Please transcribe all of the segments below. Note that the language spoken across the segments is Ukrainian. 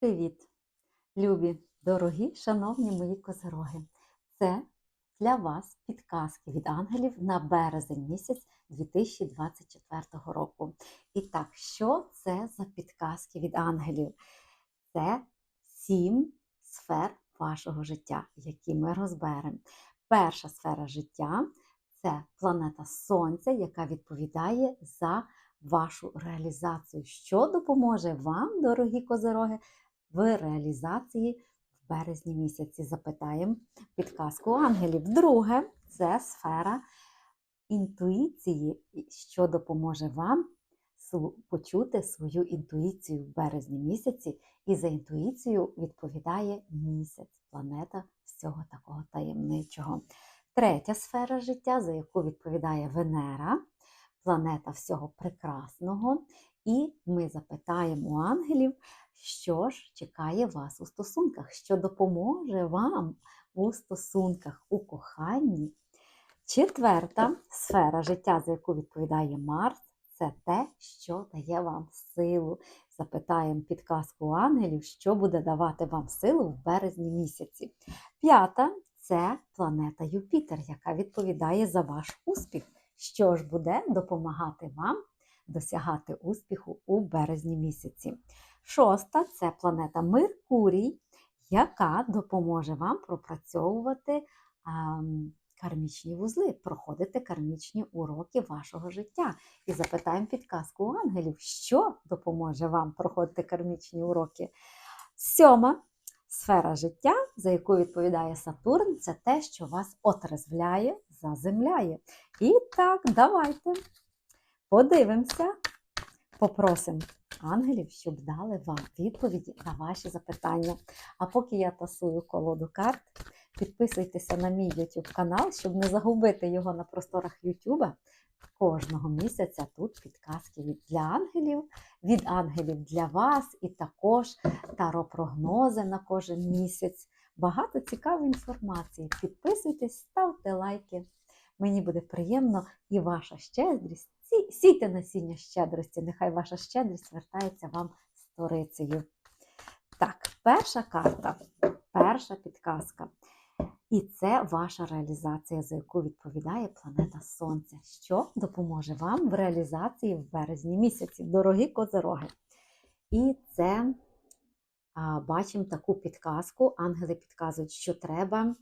Привіт, любі, дорогі, шановні мої козероги! Це для вас підказки від ангелів на березень місяць 2024 року. І так, що це за підказки від ангелів? Це сім сфер вашого життя, які ми розберемо. Перша сфера життя це планета Сонця, яка відповідає за вашу реалізацію, що допоможе вам, дорогі козероги, в реалізації в березні місяці. Запитаємо підказку ангелів. Друге це сфера інтуїції, що допоможе вам почути свою інтуїцію в березні місяці. І за інтуїцію відповідає місяць, планета всього такого таємничого. Третя сфера життя, за яку відповідає Венера, планета всього прекрасного. І ми запитаємо ангелів, що ж чекає вас у стосунках, що допоможе вам у стосунках, у коханні. Четверта сфера життя, за яку відповідає Марс, це те, що дає вам силу. Запитаємо підказку ангелів, що буде давати вам силу в березні місяці. П'ята це планета Юпітер, яка відповідає за ваш успіх, що ж буде допомагати вам досягати успіху у березні місяці. Шоста це планета Меркурій, яка допоможе вам пропрацьовувати ем, кармічні вузли, проходити кармічні уроки вашого життя. І запитаємо підказку у ангелів, що допоможе вам проходити кармічні уроки. Сьома сфера життя, за яку відповідає Сатурн, це те, що вас отрезвляє, заземляє. І так, давайте подивимося, попросимо ангелів, щоб дали вам відповіді на ваші запитання. А поки я тасую колоду карт, підписуйтеся на мій YouTube канал, щоб не загубити його на просторах YouTube. Кожного місяця тут підказки для ангелів, від ангелів для вас, і також таро-прогнози на кожен місяць. Багато цікавої інформації. Підписуйтесь, ставте лайки. Мені буде приємно і ваша щедрість. Сійте насіння щедрості, нехай ваша щедрість вертається вам сторицею. Так, перша карта, перша підказка. І це ваша реалізація, за яку відповідає планета Сонця, що допоможе вам в реалізації в березні місяці, дорогі козероги. І це а, бачимо таку підказку. Ангели підказують, що треба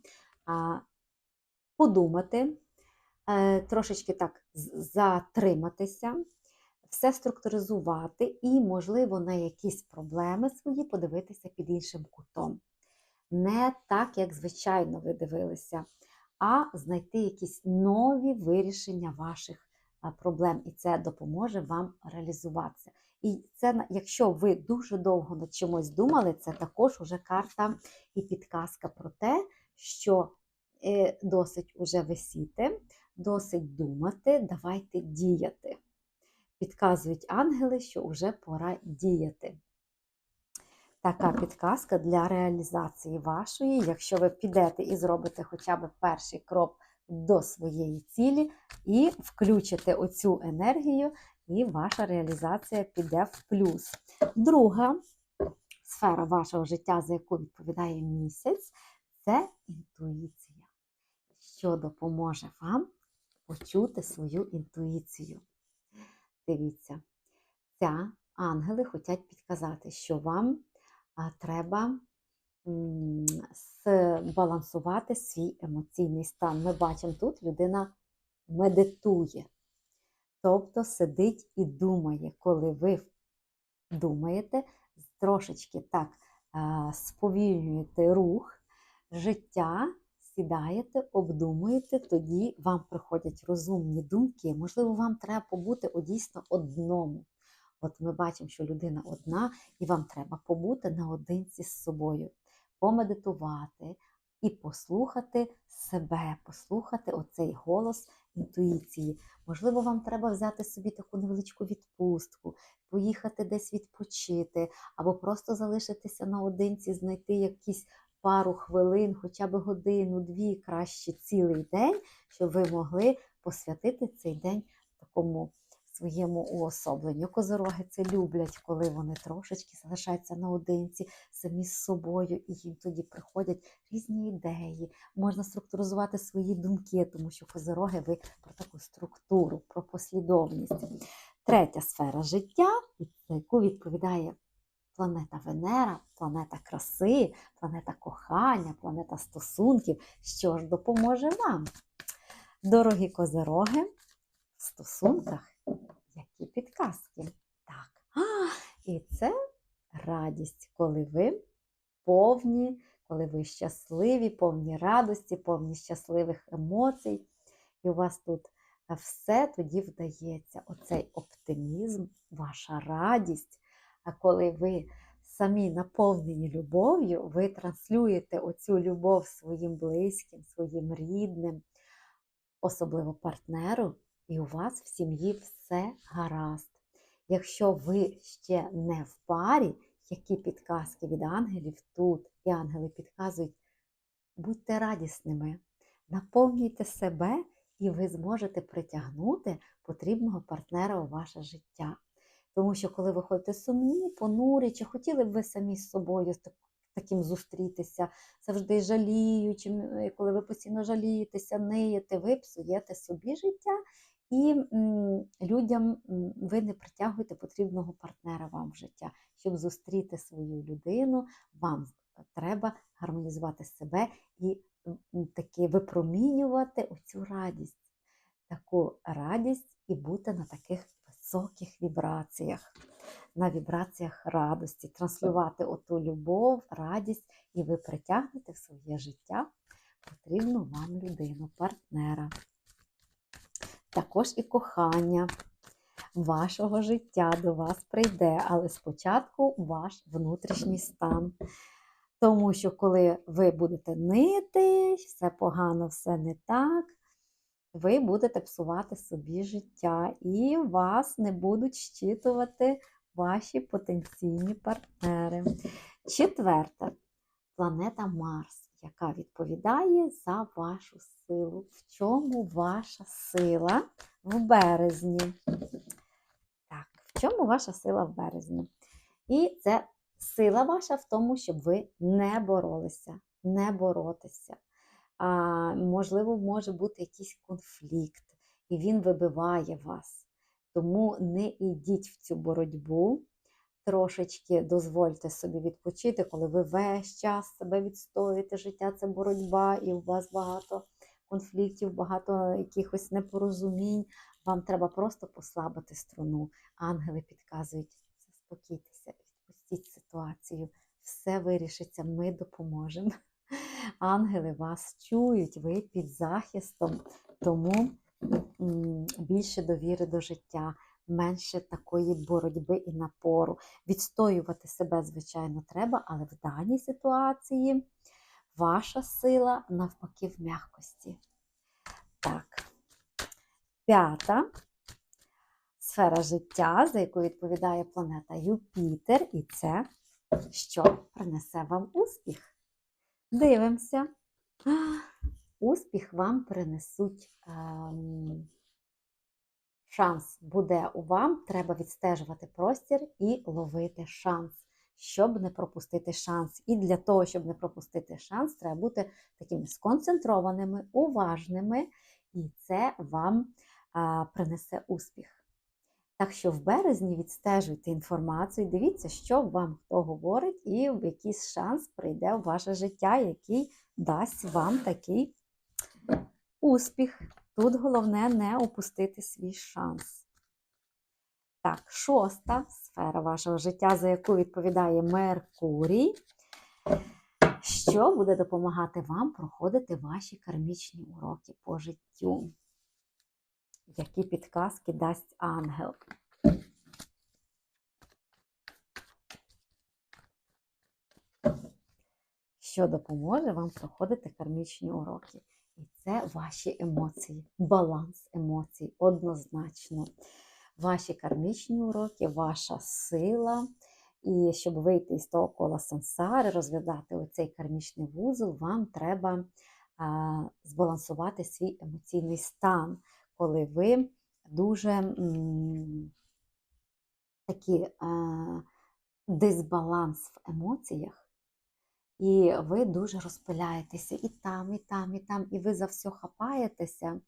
а, подумати, трошечки так затриматися, все структуризувати і, можливо, на якісь проблеми свої подивитися під іншим кутом не так, як звичайно ви дивилися, а знайти якісь нові вирішення ваших проблем. І це допоможе вам реалізуватися. І це, якщо ви дуже довго над чимось думали, це також уже карта і підказка про те, що е, досить уже висіти, досить думати, давайте діяти. Підказують ангели, що вже пора діяти така підказка для реалізації вашої. Якщо ви підете і зробите хоча б перший крок до своєї цілі, і включите оцю енергію, і ваша реалізація піде в плюс. Друга сфера вашого життя, за яку відповідає місяць, це інтуїція, що допоможе вам почути свою інтуїцію. Дивіться, ця ангели хочуть підказати, що вам треба збалансувати свій емоційний стан. Ми бачимо, тут людина медитує, тобто сидить і думає, коли ви думаєте, трошечки так сповільнюєте рух життя. Сідаєте, обдумуєте, тоді вам приходять розумні думки. Можливо, вам треба побути дійсно одному. От ми бачимо, що людина одна, і вам треба побути наодинці з собою, помедитувати і послухати себе, послухати оцей голос інтуїції. Можливо, вам треба взяти собі таку невеличку відпустку, поїхати десь відпочити, або просто залишитися наодинці, знайти якісь пару хвилин, хоча б годину, дві, краще цілий день, щоб ви могли посвятити цей день такому своєму уособленню. Козороги це люблять, коли вони трошечки залишаються наодинці самі з собою, і їм тоді приходять різні ідеї. Можна структуризувати свої думки, тому що козороги ви про таку структуру, про послідовність. Третя сфера життя, за яку відповідає планета Венера, планета краси, планета кохання, планета стосунків. Що ж допоможе вам? Дорогі козероги, в стосунках які підказки? Так. А, і це радість, коли ви повні, коли ви щасливі, повні радості, повні щасливих емоцій. І у вас тут все тоді вдається. Оцей оптимізм, ваша радість. А коли ви самі наповнені любов'ю, ви транслюєте оцю любов своїм близьким, своїм рідним, особливо партнеру, і у вас в сім'ї все гаразд. Якщо ви ще не в парі, які підказки від ангелів тут, і ангели підказують, будьте радісними, наповнюйте себе, і ви зможете притягнути потрібного партнера у ваше життя. Тому що, коли ви ходите сумні, понурі, чи хотіли б ви самі з собою таким зустрітися, завжди жаліючим, е, коли ви постійно жалієтеся, ниєте, ви псуєте собі життя, і людям ви не притягуєте потрібного партнера вам в життя. Щоб зустріти свою людину, вам треба гармонізувати себе і таки випромінювати оцю радість, таку радість і бути на таких високих вібраціях, на вібраціях радості, транслювати оту любов, радість, і ви притягнете в своє життя потрібну вам людину, партнера. Також і кохання вашого життя до вас прийде, але спочатку ваш внутрішній стан. Тому що коли ви будете нити, все погано, все не так, ви будете псувати собі життя, і вас не будуть щитувати ваші потенційні партнери. Четверта планета Марс, яка відповідає за вашу силу. В чому ваша сила в березні? Так, в чому ваша сила в березні? І це сила ваша в тому, щоб ви не боролися, не боротися. Можливо, може бути якийсь конфлікт, і він вибиває вас. Тому не йдіть в цю боротьбу. Трошечки дозвольте собі відпочити, коли ви весь час себе відстоюєте. Життя це боротьба, і у вас багато конфліктів, багато якихось непорозумінь. Вам треба просто послабити струну. Ангели підказують, заспокійтеся, відпустіть ситуацію, все вирішиться, ми допоможемо. Ангели вас чують, ви під захистом, тому більше довіри до життя, менше такої боротьби і напору. Відстоювати себе, звичайно, треба, але в даній ситуації ваша сила навпаки в м'якості. Так, п'ята сфера життя, за яку відповідає планета Юпітер, і це що принесе вам успіх. Дивимося. Успіх вам принесуть ем, шанс буде у вам. Треба відстежувати простір і ловити шанс, щоб не пропустити шанс. І для того, щоб не пропустити шанс, треба бути такими сконцентрованими, уважними, і це вам принесе успіх. Так що в березні відстежуйте інформацію, дивіться, що вам хто говорить, і в якийсь шанс прийде в ваше життя, який дасть вам такий успіх. Тут головне не опустити свій шанс. Так, шоста сфера вашого життя, за яку відповідає Меркурій, що буде допомагати вам проходити ваші кармічні уроки по життю. Які підказки дасть ангел? Що допоможе вам проходити кармічні уроки? І це ваші емоції, баланс емоцій однозначно. Ваші кармічні уроки, ваша сила. І щоб вийти із того кола сансари, розв'язати оцей кармічний вузол, вам треба а, збалансувати свій емоційний стан, коли ви дуже такий дисбаланс в емоціях, і ви дуже розпиляєтеся і там, і там, і там, і ви за все хапаєтеся,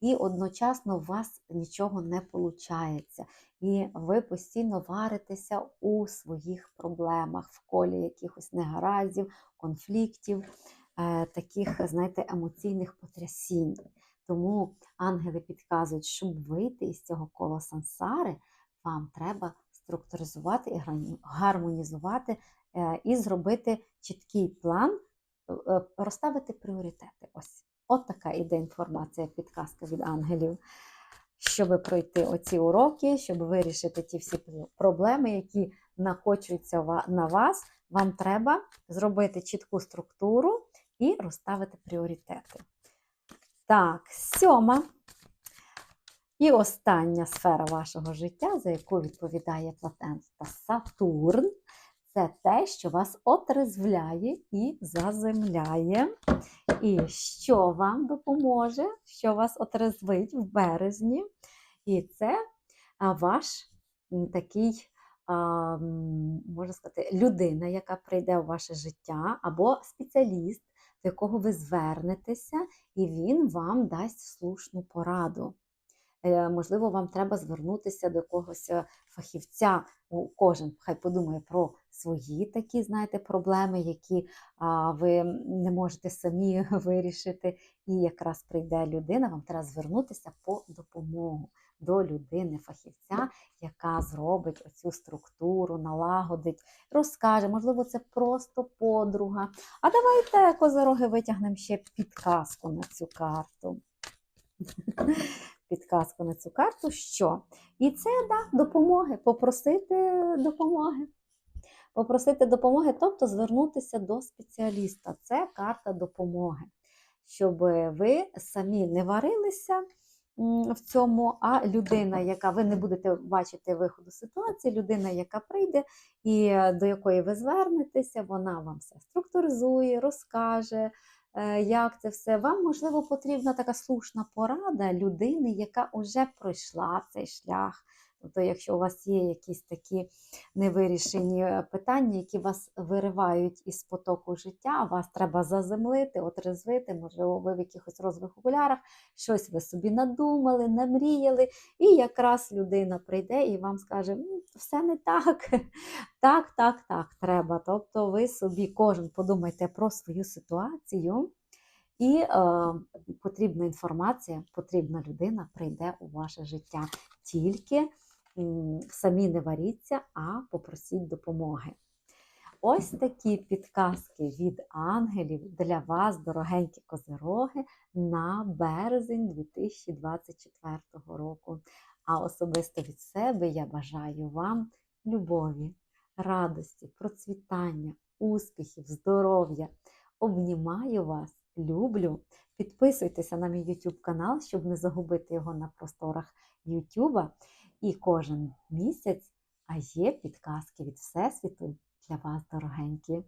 і одночасно у вас нічого не виходить. І ви постійно варитеся у своїх проблемах, в колі якихось негараздів, конфліктів, е, таких, знаєте, емоційних потрясінь. Тому ангели підказують, щоб вийти із цього кола сансари, вам треба структуризувати і гармонізувати е, і зробити чіткий план, е, е, розставити пріоритети. Ось. От така іде інформація, підказка від ангелів. Щоб пройти оці уроки, щоб вирішити ті всі проблеми, які накочуються на вас, вам треба зробити чітку структуру і розставити пріоритети. Так, сьома. І остання сфера вашого життя, за яку відповідає Платен та Сатурн, це те, що вас отрезвляє і заземляє. І що вам допоможе, що вас отрезвить в березні. І це ваш такий, можна сказати, людина, яка прийде у ваше життя, або спеціаліст, до якого ви звернетеся, і він вам дасть слушну пораду. Е, Можливо, вам треба звернутися до якогось е, фахівця. Кожен хай подумає про свої такі, знаєте, проблеми, які ви не можете самі вирішити. І якраз прийде людина, вам треба звернутися по допомогу до людини, фахівця, яка зробить оцю структуру, налагодить, розкаже. Можливо, це просто подруга. А давайте козороги витягнемо ще підказку на цю карту. Підказку на цю карту, що? І це да, допомоги, попросити допомоги. Попросити допомоги, тобто звернутися до спеціаліста. Це карта допомоги. Щоб ви самі не варилися в цьому, а людина, яка ви не будете бачити виходу ситуації, людина, яка прийде і е, до якої ви звернетеся, вона вам все структуризує, розкаже, е, як це все. Вам, можливо, потрібна така слушна порада людини, яка вже пройшла цей шлях. Тобто, якщо у вас є якісь такі невирішені е, питання, які вас виривають із потоку життя, вас треба заземлити, отрезвити, можливо, ви в якихось розових окулярах, щось ви собі надумали, намріяли, і якраз людина прийде і вам скаже, все не так, так, так, так, треба. Тобто ви собі кожен подумайте про свою ситуацію. І е, потрібна інформація, потрібна людина прийде у ваше життя. Тільки самі не варіться, а попросіть допомоги. Ось такі підказки від ангелів для вас, дорогенькі козироги, на березень 2024 року. А особисто від себе я бажаю вам любові, радості, процвітання, успіхів, здоров'я. Обнімаю вас, люблю. Підписуйтеся на мій YouTube канал, щоб не загубити його на просторах YouTube. І кожен місяць а є підказки від Всесвіту для вас, дорогенькі.